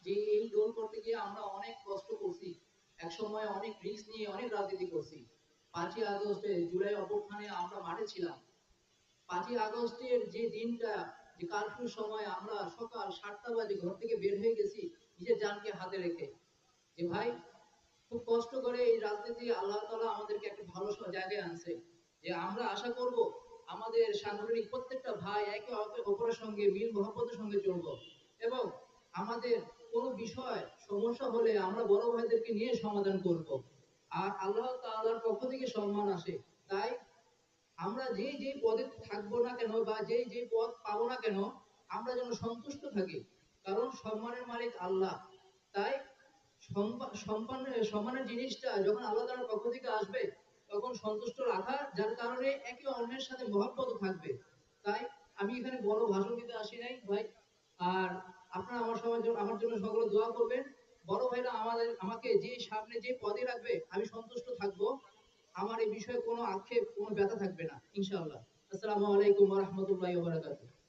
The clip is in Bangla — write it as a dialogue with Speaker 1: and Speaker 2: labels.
Speaker 1: যে এই দল করতে গিয়ে আমরা অনেক কষ্ট করছি এক সময় অনেক রিস্ক নিয়ে অনেক রাজনীতি করছি। পাঁচই আগস্টে জুলাই অভ্যুত্থানে আমরা মাঠে ছিলাম। পাঁচই আগস্টের যে দিনটা, যে কারফিউর সময়, আমরা সকাল সাতটা বাজে ঘর থেকে বের হয়ে গেছি, নিজের জানকে হাতে রেখে। যে ভাই, খুব কষ্ট করে এই রাজনীতি আল্লাহ তালা আমাদেরকে একটা ভালো জায়গায় আনছে। যে আমরা আশা করব আমাদের সাংগঠনিক প্রত্যেকটা ভাই একে অপর- অপরের সঙ্গে মিল, মহব্বতের সঙ্গে চলবো। এবং আমাদের কোনো বিষয়, সমস্যা হলে আমরা বড় ভাইদেরকে নিয়ে সমাধান করব। আর আল্লাহ তাআলার পক্ষ থেকে সম্মান আসে। তাই আমরা যে যে পদে থাকব না কেন বা যে যে পদ পাবো না কেন, আমরা যেন সন্তুষ্ট থাকি। কারণ সম্মানের মালিক আল্লাহ। তাই সম্পা- সম্মানের জিনিসটা যখন আল্লাহ তাআলার পক্ষ থেকে আসবে, তখন সন্তুষ্ট রাখা, যার কারণে একে অন্যের সাথে মহব্বত থাকবে। তাই আমি এখানে বড় ভাষণ দিতে আসি নাই, ভাই। আর আমার জন্য সকলে দোয়া করবেন। বড় ভাইরা, আমাদের আমাকে যে সামনে যে পদে রাখবে, আমি সন্তুষ্ট থাকব। আমার এই বিষয়ে কোনো আক্ষেপ, কোনো ব্যথা থাকবে না, ইনশাআল্লাহ। আসসালামু আলাইকুম ওয়া রাহমাতুল্লাহি ওয়া বারাকাতুহু।